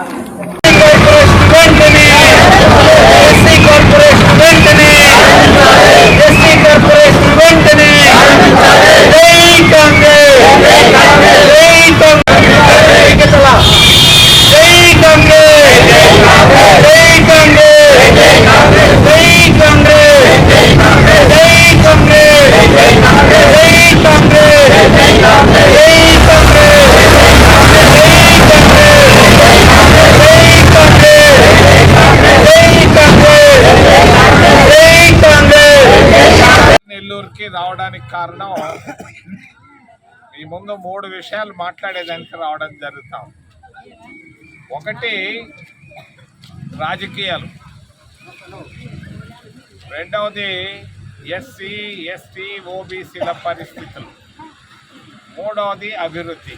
পারবেন కారణం ఈ ముందు మూడు విషయాలు మాట్లాడేదానికి రావడం జరుగుతాం. ఒకటి రాజకీయాలు. రెండవది ఎస్సీ ఎస్టీ ఓబీసీల పరిస్థితులు. మూడవది అభివృద్ధి.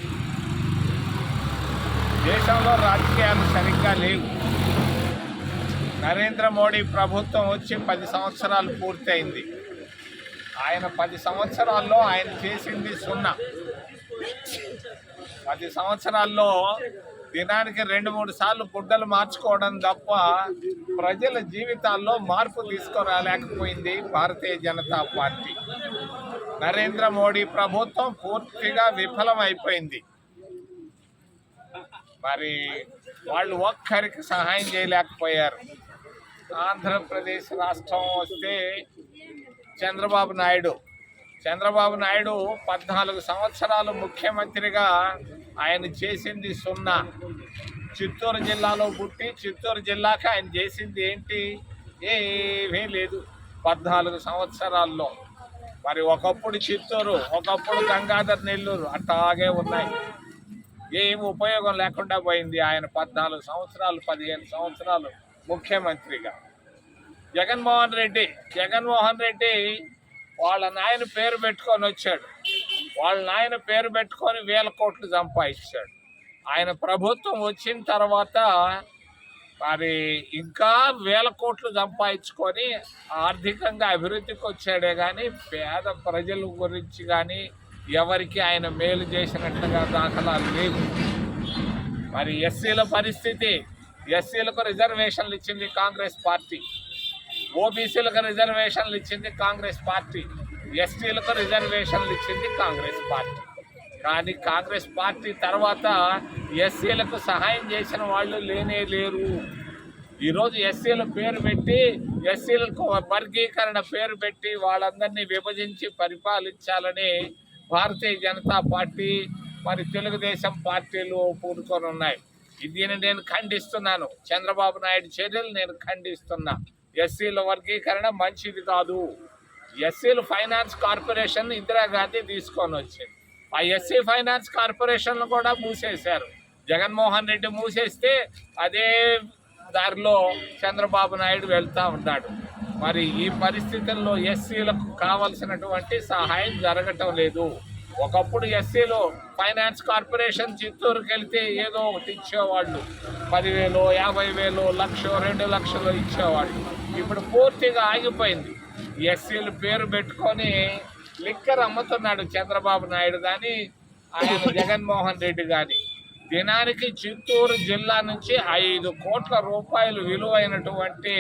దేశంలో రాజకీయాలు సరిగ్గా లేవు. నరేంద్ర మోడీ ప్రభుత్వం వచ్చి పది సంవత్సరాలు పూర్తయింది. ఆయన పది సంవత్సరాల్లో ఆయన చేసింది సున్నా. పది సంవత్సరాల్లో దినానికి రెండు మూడు సార్లు గుడ్డలు మార్చుకోవడం తప్ప ప్రజల జీవితాల్లో మార్పు తీసుకురాలేకపోయింది భారతీయ జనతా పార్టీ. నరేంద్ర మోడీ ప్రభుత్వం పూర్తిగా విఫలమైపోయింది. మరి వాళ్ళు ఒక్కరికి సహాయం చేయలేకపోయారు. ఆంధ్రప్రదేశ్ రాష్ట్రం వస్తే చంద్రబాబు నాయుడు. చంద్రబాబు నాయుడు పద్నాలుగు సంవత్సరాలు ముఖ్యమంత్రిగా ఆయన చేసింది సున్నా. చిత్తూరు జిల్లాలో పుట్టి చిత్తూరు జిల్లాకి ఆయన చేసింది ఏంటి? ఏమీ లేదు పద్నాలుగు సంవత్సరాల్లో. మరి ఒకప్పుడు చిత్తూరు ఒకప్పుడు గంగాధర్ నెల్లూరు అట్లాగే ఉన్నాయి. ఏం ఉపయోగం లేకుండా పోయింది ఆయన పద్నాలుగు సంవత్సరాలు పదిహేను సంవత్సరాలు ముఖ్యమంత్రిగా. జగన్మోహన్ రెడ్డి జగన్మోహన్ రెడ్డి వాళ్ళ నాయన పేరు పెట్టుకొని వచ్చాడు. వాళ్ళ నాయన పేరు పెట్టుకొని వేల కోట్లు సంపాదించాడు. ఆయన ప్రభుత్వం వచ్చిన తర్వాత మరి ఇంకా వేల కోట్లు సంపాదించుకొని ఆర్థికంగా అభివృద్ధికి వచ్చాడే కానీ పేద ప్రజల గురించి కానీ ఎవరికి ఆయన మేలు చేసినట్లుగా దాఖలాలు లేవు. మరి ఎస్సీల పరిస్థితి ఎస్సీలకు రిజర్వేషన్లు ఇచ్చింది కాంగ్రెస్ పార్టీ. ఓబీసీలకు రిజర్వేషన్లు ఇచ్చింది కాంగ్రెస్ పార్టీ ఎస్టీలకు రిజర్వేషన్లు ఇచ్చింది కాంగ్రెస్ పార్టీ. కానీ కాంగ్రెస్ పార్టీ తర్వాత ఎస్సీలకు సహాయం చేసిన వాళ్ళు లేనే లేరు. ఈరోజు ఎస్సీల పేరు పెట్టి ఎస్సీలకు వర్గీకరణ పేరు పెట్టి వాళ్ళందరినీ విభజించి పరిపాలించాలని భారతీయ జనతా పార్టీ మరి తెలుగుదేశం పార్టీలు పూనుకొని ఉన్నాయి. దీన్ని నేను ఖండిస్తున్నాను. చంద్రబాబు నాయుడు చర్యలు నేను ఖండిస్తున్నా. ఎస్సీల వర్గీకరణ మంచిది కాదు. ఎస్సీలు ఫైనాన్స్ కార్పొరేషన్ ఇందిరాగాంధీ తీసుకొని వచ్చింది. ఆ ఎస్సీ ఫైనాన్స్ కార్పొరేషన్లు కూడా మూసేశారు. జగన్మోహన్ రెడ్డి మూసేస్తే అదే దారిలో చంద్రబాబు నాయుడు వెళ్తూ ఉన్నాడు. మరి ఈ పరిస్థితుల్లో ఎస్సీలకు కావలసినటువంటి సహాయం జరగటం లేదు. ఒకప్పుడు ఎస్సీలు ఫైనాన్స్ కార్పొరేషన్ చిత్తూరుకి వెళ్తే ఏదో ఒకటి ఇచ్చేవాళ్ళు. పదివేలు యాభై వేలు లక్ష రెండు లక్షలు ఇచ్చేవాళ్ళు. ఇప్పుడు పూర్తిగా ఆగిపోయింది. ఎస్సీలు పేరు పెట్టుకొని లిక్కర్ అమ్ముతున్నాడు చంద్రబాబు నాయుడు కానీ ఆయన జగన్మోహన్ రెడ్డి కానీ దినానికి చిత్తూరు జిల్లా నుంచి ఐదు కోట్ల రూపాయలు విలువైనటువంటి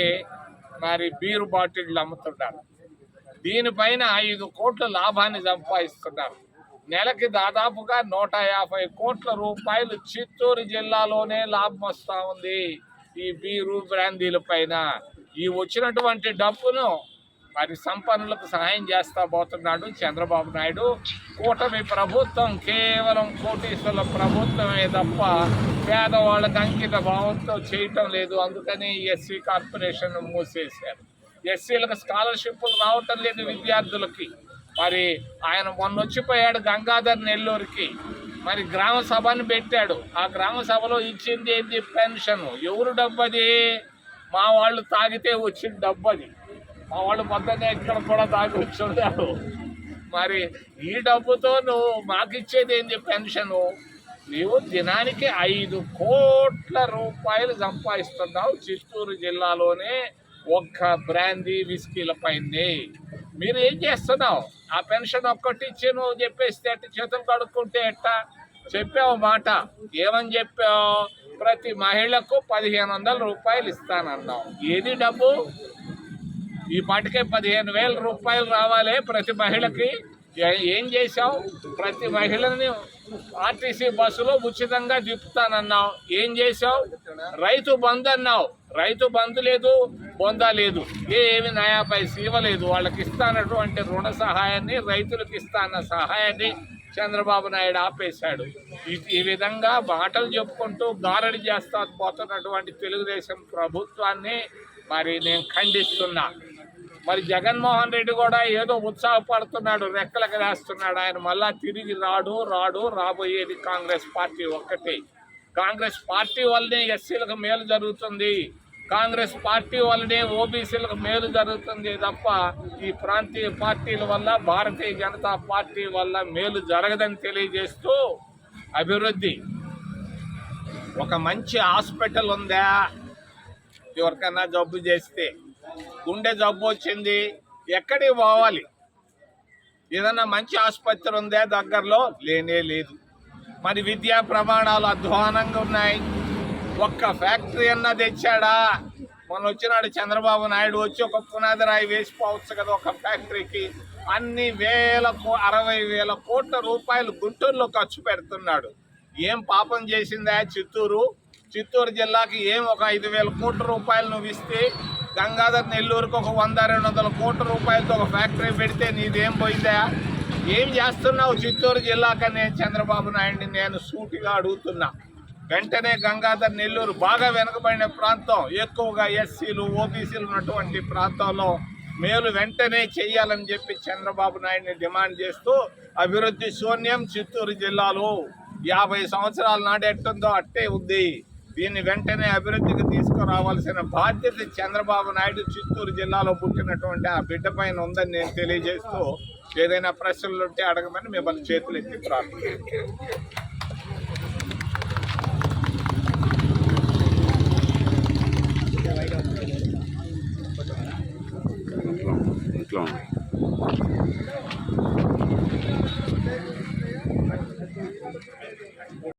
మరి బీరు బాటిళ్ళు అమ్ముతున్నారు. దీనిపైన ఐదు కోట్ల లాభాన్ని సంపాదిస్తున్నారు. నెలకి దాదాపుగా నూట యాభై కోట్ల రూపాయలు చిత్తూరు జిల్లాలోనే లాభం వస్తూ ఉంది ఈ బీరు బ్రాందీల పైన. ఈ వచ్చినటువంటి డబ్బును మరి సంపన్నులకు సహాయం చేస్తా పోతున్నాడు చంద్రబాబు నాయుడు. కూటమి ప్రభుత్వం కేవలం కోటీశ్వర్ల ప్రభుత్వమే తప్ప పేదవాళ్ళకి అంకిత భావంతో చేయటం లేదు. అందుకని ఎస్సీ కార్పొరేషన్ మూసేశారు. ఎస్సీలకు స్కాలర్షిప్లు రావటం లేదు విద్యార్థులకి. మరి ఆయన మొన్న వచ్చిపోయాడు గంగాధర్ నెల్లూరుకి. మరి గ్రామ సభను పెట్టాడు. ఆ గ్రామ సభలో ఇచ్చింది ఏంది? పెన్షన్. ఎవరు డబ్బది? మా వాళ్ళు తాగితే వచ్చిన డబ్బు అది మా వాళ్ళు పొద్దున్నే ఇక్కడ కూడా తాగి వచ్చుంటారు మరి ఈ డబ్బుతో నువ్వు మాకు ఇచ్చేది ఏంది పెన్షను? నీవు దినానికి ఐదు కోట్ల రూపాయలు సంపాదిస్తున్నావు చిత్తూరు జిల్లాలోనే ఒక్క బ్రాందీ విస్కీల పైనే. మీరు ఏం చేస్తున్నావు? ఆ పెన్షన్ ఒక్కటి ఇచ్చి నువ్వు చెప్పేస్తే అట్ట చేతులు కడుక్కుంటే ఎట్టా? చెప్పావు మాట. ఏమని చెప్పావు? ప్రతి మహిళకు పదిహేను వందల రూపాయలు ఇస్తానన్నావు ఏది డబ్బు? ఈ పాటికే పదిహేను వేల రూపాయలు రావాలి ప్రతి మహిళకి. ఏం చేశావు? ప్రతి మహిళని ఆర్టీసీ బస్సులో ఉచితంగా దిప్పుతానన్నావు ఏం చేశావు? రైతు బంద్ అన్నావు. రైతు బంధు లేదు బొందా లేదు. ఏమి నయాపై ఇవ్వలేదు వాళ్ళకి ఇస్తానటువంటి రుణ సహాయాన్ని రైతులకు ఇస్తాన సహాయాన్ని చంద్రబాబు నాయుడు ఆపేశాడు. ఈ- విధంగా మాటలు చెప్పుకుంటూ గారడి చేస్తా పోతున్నటువంటి తెలుగుదేశం ప్రభుత్వాన్ని మరి నేను ఖండిస్తున్నా. మరి జగన్మోహన్ రెడ్డి కూడా ఏదో ఉత్సాహపడుతున్నాడు రెక్కలకు రాస్తున్నాడు. ఆయన మళ్ళా తిరిగి రాడు రాడు రాబోయేది కాంగ్రెస్ పార్టీ ఒక్కటే. కాంగ్రెస్ పార్టీ వల్లనే ఎస్సీలకు మేలు జరుగుతుంది. కాంగ్రెస్ పార్టీ వల్లనే ఓబీసీలకు మేలు జరుగుతుంది తప్ప ఈ ప్రాంతీయ పార్టీల వల్ల భారతీయ జనతా పార్టీ వల్ల మేలు జరగదని తెలియజేస్తూ అభివృద్ధి. ఒక మంచి హాస్పిటల్ ఉందా? ఎవరికైనా జబ్బు చేస్తే. గుండె జబ్బు వచ్చింది. ఎక్కడికి పోవాలి? ఏదన్నా మంచి ఆసుపత్రి ఉందా దగ్గరలో? లేనే లేదు. మరి విద్యా ప్రమాణాలు అధ్వానంగా ఉన్నాయి. ఒక్క ఫ్యాక్టరీ అన్నా తెచ్చాడా? మొన్న వచ్చినాడు చంద్రబాబు నాయుడు వచ్చి ఒక పునాది రాయి వేసిపోవచ్చు కదా ఒక ఫ్యాక్టరీకి. అన్ని వేల అరవై వేల కోట్ల రూపాయలు గుంటూరులో ఖర్చు పెడుతున్నాడు. ఏం పాపం చేసిందా చిత్తూరు? చిత్తూరు జిల్లాకి ఏం ఒక ఐదు వేల కోట్ల రూపాయలు నువ్వు ఇస్తే? గంగాధర్ నెల్లూరుకు ఒక వంద రెండు వందల కోట్ల రూపాయలతో ఒక ఫ్యాక్టరీ పెడితే నీదేం పోయిందా? ఏం చేస్తున్నావు చిత్తూరు జిల్లాకనే నేను చంద్రబాబు నాయుడిని నేను సూటిగా అడుగుతున్నా. వెంటనే గంగాధర్ నెల్లూరు బాగా వెనుకబడిన ప్రాంతం. ఎక్కువగా ఎస్సీలు ఓబీసీలు ఉన్నటువంటి ప్రాంతంలో మేలు వెంటనే చేయాలని చెప్పి చంద్రబాబు నాయుడిని డిమాండ్ చేస్తూ అభివృద్ధి శూన్యం చిత్తూరు జిల్లాలో యాభై సంవత్సరాల నాడు ఎట్టుందో అట్టే ఉంది. దీన్ని వెంటనే అభివృద్ధికి తీసుకురావాల్సిన బాధ్యత చంద్రబాబు నాయుడు చిత్తూరు జిల్లాలో పుట్టినటువంటి ఆ బిడ్డ పైన ఉందని నేను తెలియజేస్తూ ఏదైనా ప్రశ్నలు ఉంటే అడగమని మిమ్మల్ని చేతులు ఎత్తి ప్రార్థన ఇంట్లో ఉంది